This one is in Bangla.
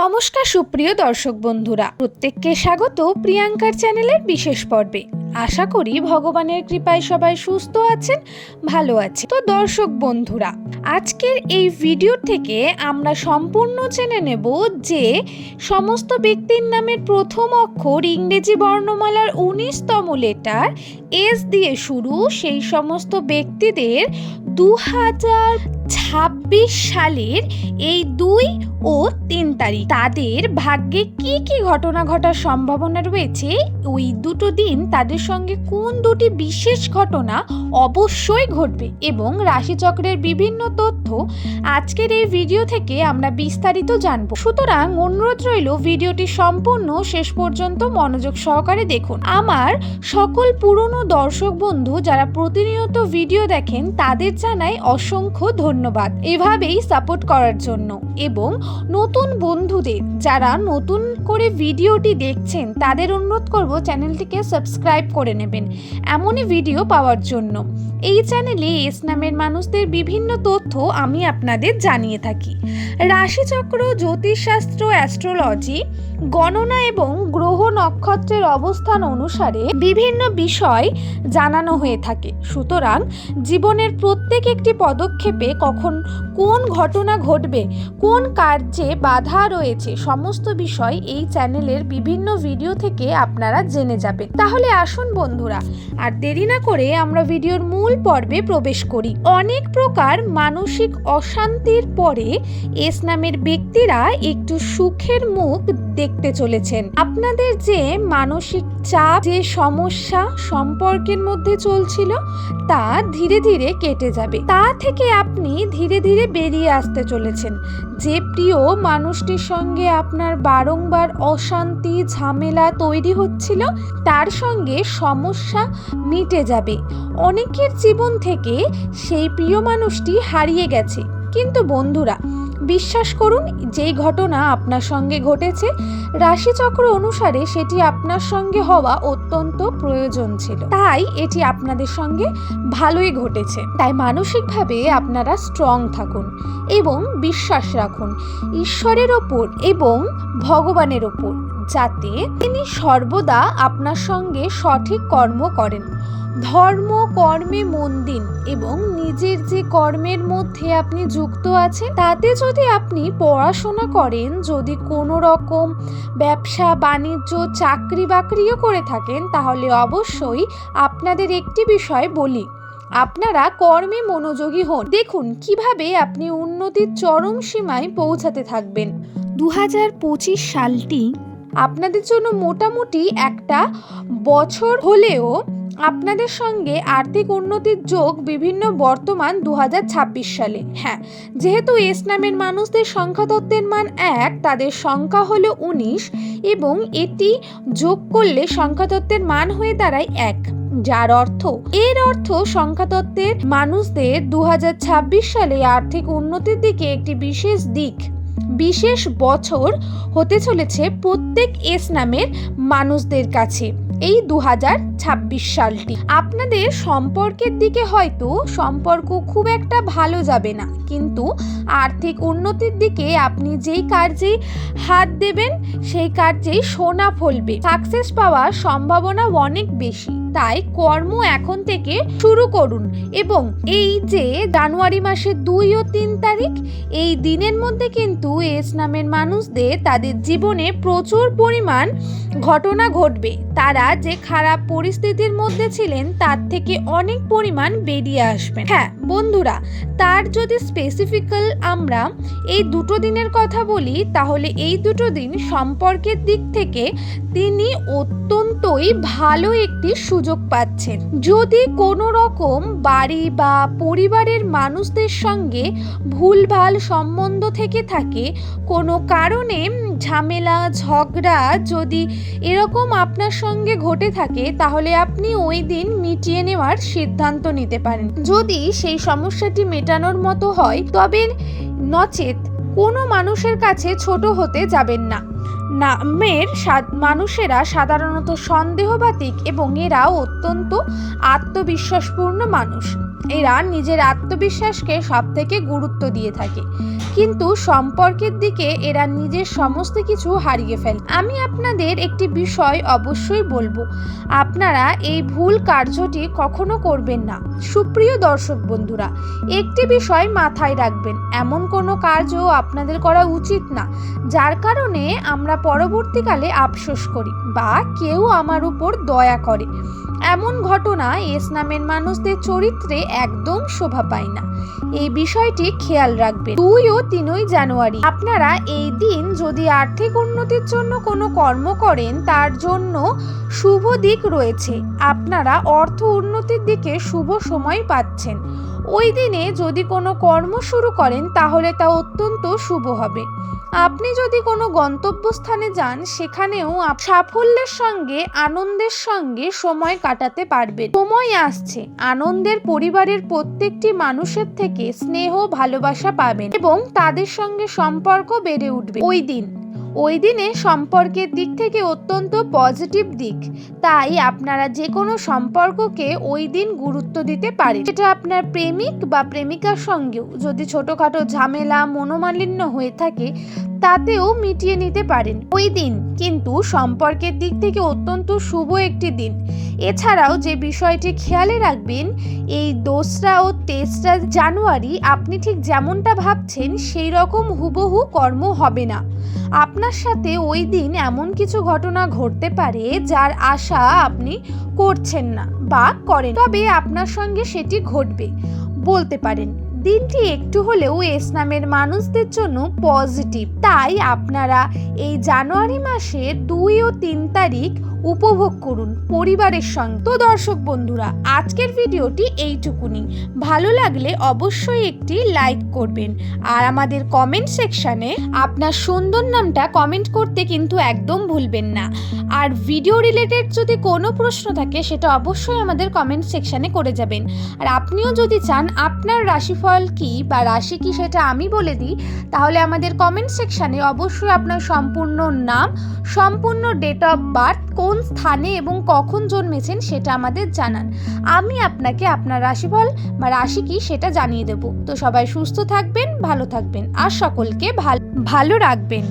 নমস্কার সুপ্রিয় দর্শক বন্ধুরা। প্রত্যেককে স্বাগত প্রিয়াঙ্কার চ্যানেলের বিশেষ পর্বে। আশা করি ভগবানের কৃপায় সবাই সুস্থ আছেন, ভালো আছে তো দর্শক বন্ধুরা, আজকের এই ভিডিও থেকে আমরা সম্পূর্ণ জেনে নেব যে সমস্ত ব্যক্তির নামের প্রথম অক্ষর ইংরেজি বর্ণমালার উনিশতম লেটার এস দিয়ে শুরু। সেই সমস্ত ব্যক্তিদের দু হাজার ছাব্বিশ সালের এই দুই ও তিন তারিখ। তাদের ভাগ্যে কি কি ঘটনা ঘটার সম্ভাবনা রয়েছে? ওই দুটো দিন তাদের সঙ্গে কোন দুটি বিশেষ ঘটনা অবশ্যই ঘটবে এবং রাশিচক্রের বিভিন্ন তথ্য আজকের এই ভিডিও থেকে আমরা বিস্তারিত জানব। সুতরাং অনুরোধ রইল ভিডিওটি সম্পূর্ণ শেষ পর্যন্ত মনোযোগ সহকারে দেখুন। আমার সকল পুরনো দর্শক বন্ধু যারা প্রতিনিয়ত ভিডিও দেখেন, তাদের জানাই অসংখ্য ধন্যবাদ। এভাবেই সাপোর্ট করার জন্য। এবং নতুন বন্ধুদের, যারা নতুন করে ভিডিওটি দেখছেন, তাদের অনুরোধ করব চ্যানেলটিকে সাবস্ক্রাইব করে নেবেন। এমনই ভিডিও পাওয়ার জন্য। এই চ্যানেলে এস নামের মানুষদের বিভিন্ন তথ্য আমি আপনাদের জানিয়ে থাকি। রাশিচক্র, জ্যোতিষশাস্ত্র অ্যাস্ট্রোলজি গণনা এবং গ্রহ নক্ষত্রের অবস্থান অনুসারে বিভিন্ন বিষয় জানানো হয়ে থাকে। সুতরাং জীবনের প্রত্যেক একটি পদক্ষেপে কখন কোন ঘটনা ঘটবে, কোন কার্যে বাধা রয়েছে, সমস্ত বিষয় এই চ্যানেলের বিভিন্ন ভিডিও থেকে আপনারা জেনে যাবেন। তাহলে আসুন বন্ধুরা, আর দেরি না করে আমরা ভিডিওর মূল পর্বে প্রবেশ করি। অনেক প্রকার মানসিক অশান্তির পরে এস নামের ব্যক্তিরা একটু সুখের মুখ দেখতে চলেছেন। আপনাদের যে মানসিক চাপ, যে সমস্যা সম্পর্কের মধ্যে চলছিল, তা ধীরে ধীরে কেটে যাবে। তা থেকে আপনি ধীরে ধীরে বেরিয়ে আসতে চলেছেন। যে প্রিয় মানুষটির সঙ্গে আপনার বারংবার অশান্তি, ঝামেলা তৈরি হচ্ছিল, তার সঙ্গে সমস্যা মিটে যাবে। অনেকের জীবন থেকে সেই প্রিয় মানুষটি হারিয়ে গেছে। কিন্তু বন্ধুরা বিশ্বাস করুন, যেই ঘটনা আপনার সঙ্গে ঘটেছে, রাশিচক্র অনুসারে সেটি আপনার সঙ্গে হওয়া অত্যন্ত প্রয়োজন ছিল। তাই এটি আপনাদের সঙ্গে ভালোই ঘটেছে। তাই মানসিকভাবে আপনারা স্ট্রং থাকুন এবং বিশ্বাস রাখুন, ঈশ্বরের ওপর এবং ভগবানের ওপর। যাতে তিনি সর্বদা আপনার সঙ্গে সঠিক কর্ম করেন। ধর্ম, কর্মে মন দিন এবং নিজের যে কর্মের মধ্যে আপনি যুক্ত আছেন, তাতে যদি আপনি পড়াশোনা করেন, যদি কোনো রকম ব্যবসা, বাণিজ্য, চাকরি বাকরিও করে থাকেন, তাহলে অবশ্যই আপনাদের একটি বিষয় বলি। আপনারা কর্মে মনোযোগী হন। দেখুন, কীভাবে আপনি উন্নতির চরম সীমায় পৌঁছাতে থাকবেন। দু হাজার পঁচিশ সালটি আপনাদের জন্য মোটামুটি একটা বছর হলেও আপনাদের সঙ্গে আর্থিক উন্নতির যোগ বিভিন্ন বর্তমান দু হাজার ছাব্বিশ সালে। হ্যাঁ যেহেতু এস নামের মানুষদের সংখ্যাতত্ত্বের মান এক, তাদের সংখ্যা হলো উনিশ এবং এটি যোগ করলে সংখ্যাতত্ত্বের মান হয়ে দাঁড়ায় এক। যার অর্থ, এর অর্থ সংখ্যাতত্ত্বের মানুষদের দু হাজার ছাব্বিশ সালে আর্থিক উন্নতির দিকে একটি বিশেষ দিক। বিশেষ বছর হতে চলেছে প্রত্যেক এস নামের মানুষদের কাছে এই দু সালটি। আপনাদের সম্পর্কের দিকে হয়তো সম্পর্ক খুব একটা ভালো যাবে না, কিন্তু আর্থিক উন্নতির দিকে আপনি যেই কার্যে হাত দেবেন, সেই কার্যেই সোনা ফলবে। সাকসেস পাওয়ার সম্ভাবনা অনেক বেশি, তাই কর্ম এখন থেকে শুরু করুন এবং এই যে জানুয়ারি মাসের দুই ও তিন তারিখ, এই দিনের মধ্যে কিন্তু এস নামের মানুষদের তাদের জীবনে প্রচুর পরিমাণ ঘটনা ঘটবে। তারা যে খারাপ পরিস্থিতির মধ্যে ছিলেন, তার থেকে অনেক পরিমাণ বেরিয়ে আসবেন। হ্যাঁ বন্ধুরা, তার যদি স্পেসিফিক্যাল আমরা এই দুটো দিনের কথা বলি, তাহলে এই দুটো দিন সম্পর্কের দিক থেকে তিনি অত্যন্তই ভালো একটি সুযোগ পাচ্ছেন। যদি কোনো রকম বাড়ি বা পরিবারের মানুষদের সঙ্গে ভুলভাল সম্বন্ধ থেকে থাকে, কোনো কারণে ঝামেলা, ঝগড়া যদি এরকম আপনার সঙ্গে ঘটে থাকে, তাহলে আপনি ওই দিন মিটিয়ে নেওয়ার সিদ্ধান্ত নিতে পারেন। যদি সেই সমস্যাটি মেটানোর মতো হয়, তবে নচেত কোনো মানুষের কাছে ছোট হতে যাবেন না। নামের মানুষেরা সাধারণত সন্দেহবাতিক এবং এরা অত্যন্ত আত্মবিশ্বাসপূর্ণ মানুষ। এরা নিজের আত্মবিশ্বাসকে সব থেকে গুরুত্ব দিয়ে থাকে। কিন্তু সম্পর্কের দিকে এরা নিজের সমস্ত কিছু হারিয়ে ফেলে। আমি আপনাদের একটি বিষয় অবশ্যই বলব। আপনারা এই ভুল কার্যটি কখনো করবেন না। সুপ্রিয় দর্শক বন্ধুরা, একটি বিষয় মাথায় রাখবেন। এমন কোনো কাজও আপনাদের করা উচিত না, যার কারণে আমরা পরবর্তীকালে আফসোস করি বা কেউ আমার উপর দয়া করে। এমন ঘটনা এস নামের মানুষদের চরিত্রে একদম শোভা পায় না। এই বিষয়টি খেয়াল রাখবেন। দুই ও তিনই জানুয়ারি। আপনারা এই দিন যদি আর্থিক উন্নতির জন্য কোনো কর্ম করেন, তার জন্য শুভ দিক রয়েছে। আপনারা অর্থ উন্নতির দিকে শুভ সময় পাচ্ছেন। ওই দিনে যদি কোনো কর্ম শুরু করেন, তাহলে তা অত্যন্ত শুভ হবে। আপনি যদি কোনো গন্তব্যস্থানে যান, সেখানেও সাফল্যের সঙ্গে, আনন্দের সঙ্গে সময় কাটাতে পারবেন। সময় আসছে। আনন্দের পরিবারের প্রত্যেকটি মানুষের থেকে স্নেহ, ভালোবাসা পাবেন এবং তাদের সঙ্গে সম্পর্ক বেড়ে উঠবে। ওই দিন। ওই দিনে সম্পর্কের দিক থেকে অত্যন্ত পজিটিভ দিক। তাই আপনারা যে কোনো সম্পর্ককে ওই দিন গুরুত্ব দিতে পারেন। সেটা আপনার প্রেমিক বা প্রেমিকার সঙ্গেও যদি ছোটোখাটো ঝামেলা, মনোমালিন্য হয়ে থাকে, তাতেও মিটিয়ে নিতে পারেন। ওই দিন কিন্তু সম্পর্কের দিক থেকে অত্যন্ত শুভ একটি দিন। এছাড়াও যে বিষয়টি খেয়ালে রাখবেন, এই দোসরা ও তেসরা জানুয়ারি আপনি ঠিক যেমনটা ভাবছেন, সেই রকম হুবহু কর্ম হবে না। আপনার সাথে ওই দিন এমন কিছু ঘটনা ঘটতে পারে, যার আশা আপনি করছেন না বা করেন। তবে আপনার সঙ্গে সেটি ঘটবে, বলতে পারেন। দিনটি একটু হলেও এস নামের মানুষদের জন্য পজিটিভ। তাই আপনারা এই জানুয়ারি মাসের দুই ও তিন তারিখ উপভোগ করুন পরিবারের সঙ্গে। তো দর্শক বন্ধুরা, আজকের ভিডিওটি এইটুকুনি। ভালো লাগলে অবশ্যই একটি লাইক করবেন। আর আমাদের কমেন্ট সেকশানে আপনার সুন্দর নামটা কমেন্ট করতে কিন্তু একদম ভুলবেন না। আর ভিডিও রিলেটেড যদি কোনো প্রশ্ন থাকে, সেটা অবশ্যই আমাদের কমেন্ট সেকশানে করে যাবেন। আর আপনিও যদি চান আপনার রাশিফল কি বা রাশি কি সেটা আমি বলে দিই, তাহলে আমাদের কমেন্ট সেকশানে অবশ্যই আপনার সম্পূর্ণ নাম, সম্পূর্ণ ডেট অফ বার্থ কোন স্থানে এবং কখন জন্মেছেন সেটা আমাদের জানান। আমি আপনাকে আপনার রাশিফল বা রাশি কি সেটা জানিয়ে দেব। তো সবাই সুস্থ থাকবেন, ভালো থাকবেন আর সকলকে ভালো ভালো রাখবেন।